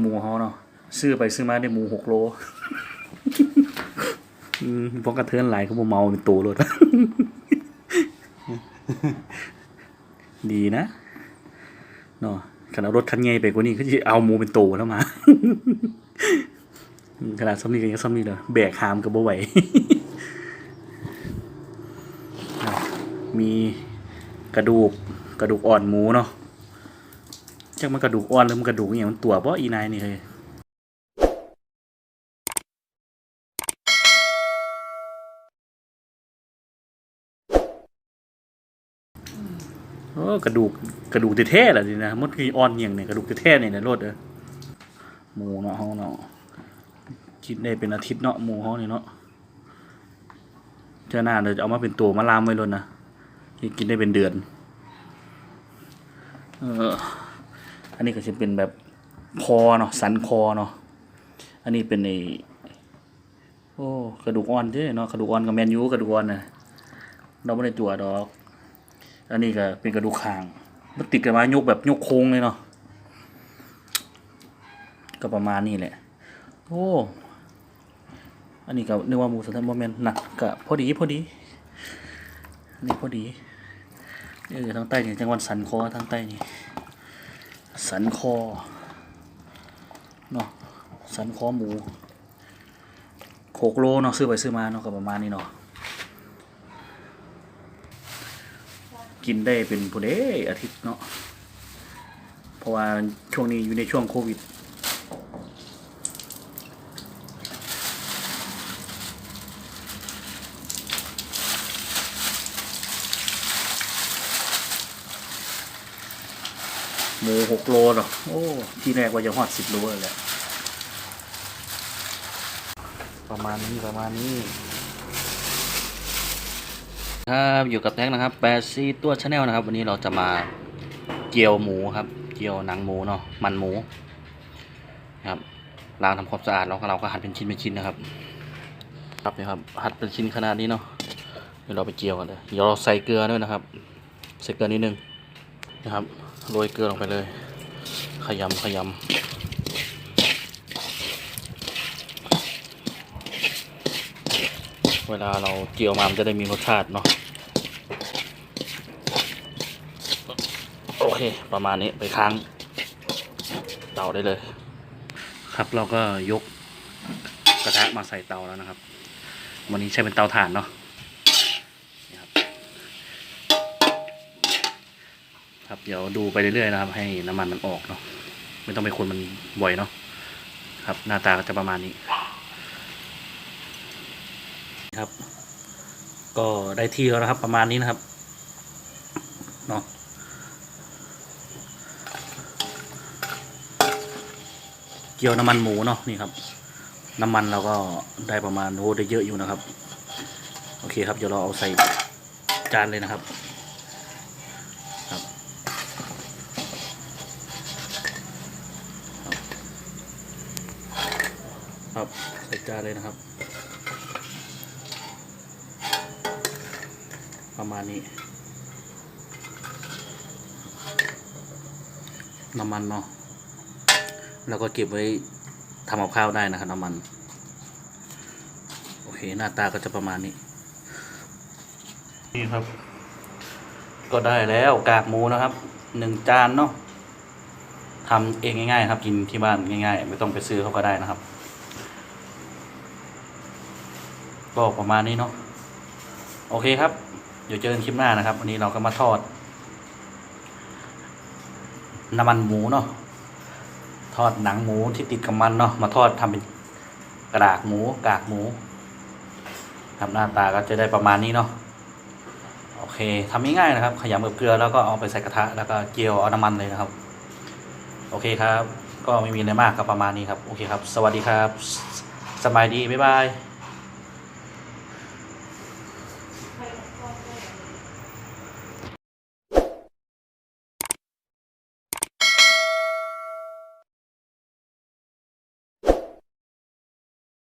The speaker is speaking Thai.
หมูเขาเนาะซื้อไปซื้อมาได้หมูหกโลอืมพวกกระเทือนหลายเขาบเมาเป็นตัวรถดีนะเนาะขนาดรถคันใหญ่ไปกว่านี้ก็จะเอาหมูเป็นตัวแล้วมาขนาดซ้ำนี้ก็ยังซ้ำนี้เลยแบกหามกับบ่ไหวอะมีกระดูกกระดูกอ่อนหมูเนาะ จักมันกระดูกอ่อนหรือมันกระดูกอหย่างมันตัวบ่อีนายนี่เลยโอ้กระดูกกระดูกแท้ๆแหละนี่นะมันคืออ่อนอหย่างเนี่ยกระดูกแท้ๆเนี่ยนะรถเออหมูเนาะเฮาเนาะกินได้เป็นอาทิตย์เนาะหมูเฮานี่เนาะเจ้าหน้าเดี๋ยวจะเอามาเป็นตัวมาลามไว้เลยนะนี่กินได้เป็นเดือน เออ อันนี้ก็จะเป็นแบบคอเนาะสันคอเนาะอันนี้เป็นในโอ้กระดูกอ่อนเด้เนาะกระดูกอ่อนกับแมนยูกระดูกอ่อนนะเราไม่ได้ตัวดอก อันนี้ก็เป็นกระดูกคางมันติดกันมายกแบบยกโค้งเลยเนาะก็ประมาณนี้แหละ โอ้อันนี้ก็นึกว่าหมูสันทันโมเมนหนักก็พอดีพอดีนนี่พอดีเออทางใต้นี่จังหวัดสันคอทางใต้นี่ สันคอเนาะสันคอหมูโคกโลเนาะซื้อไปซื้อมาเนาะก็ประมาณนี้เนาะกินได้เป็นผู้เด้อาทิตย์เนาะเพราะว่าช่วงนี้อยู่ในช่วงโควิด หมูหกโลเนาะโอ้ ที่แรกว่าจะหอดสิบโลเลยแหละประมาณนี้ประมาณนี้ ครับอยู่กับแท็กนะครับแปดซีตัวชาแนลนะครับ วันนี้เราจะมาเจียวหมูครับ เจียวหนังหมูเนาะมันหมูครับล้างทำความสะอาดแล้วก็เราก็หั่นเป็นชิ้นเป็นชิ้นนะครับ ครับนี่ครับหั่นเป็นชิ้นขนาดนี้เนาะเดี๋ยวเราไปเจียวกันเลยเดี๋ยวเราใส่เกลือด้วยนะครับ ใส่เกลือนิดนึงนะครับ โรยเกลือลงไปเลย ขยำขยำเวลาเราเจียวมามันจะได้มีรสชาติเนาะโอเค ประมาณนี้ไปค้างเตาได้เลย ครับเราก็ยกกระทะมาใส่เตาแล้วนะครับ วันนี้ใช้เป็นเตาถ่านเนาะ เดี๋ยวดูไปเรื่อยๆนะครับ ให้น้ำมันมันออกเนาะไม่ต้องไปคนมันบ่อยเนาะครับ หน้าตาก็จะประมาณนี้ครับ ก็ได้ที่แล้วนะครับ ประมาณนี้นะครับเนาะเกี่ยวน้ำมันหมูเนาะนี่ครับ น้ำมันเราก็ได้ประมาณโอ้ได้เยอะอยู่นะครับ โอเคครับเดี๋ยวเราเอาใส่จานเลยนะครับ ครับใส่จานเลยนะครับ ประมาณนี้ น้ำมันเนาะแล้วก็เก็บไว้ทำกับข้าวได้นะครับน้ำมัน โอเคหน้าตาก็จะประมาณนี้ นี่ครับ ก็ได้แล้วกากหมูนะครับหนึ่งจานเนาะทำเองง่ายๆครับ กินที่บ้านง่ายๆ ไม่ต้องไปซื้อเขาก็ได้นะครับ ก็ประมาณนี้เนาะโอเคครับ เดี๋ยวเจอกันคลิปหน้านะครับ วันนี้เราก็มาทอด น้ำมันหมูเนาะทอดหนังหมูที่ติดกับมันเนาะมาทอดทำเป็นกระดากหมูกากหมูครับหน้าตาก็จะได้ประมาณนี้เนาะโอเคทำง่ายๆนะครับ ขยำกับเกลือแล้วก็เอาไปใส่กระทะแล้วก็เจียวเอาน้ำมันเลยนะครับ โอเคครับ ก็ไม่มีอะไรมากก็ประมาณนี้ครับ โอเคครับ สวัสดีครับสสบายดี บ๊ายบาย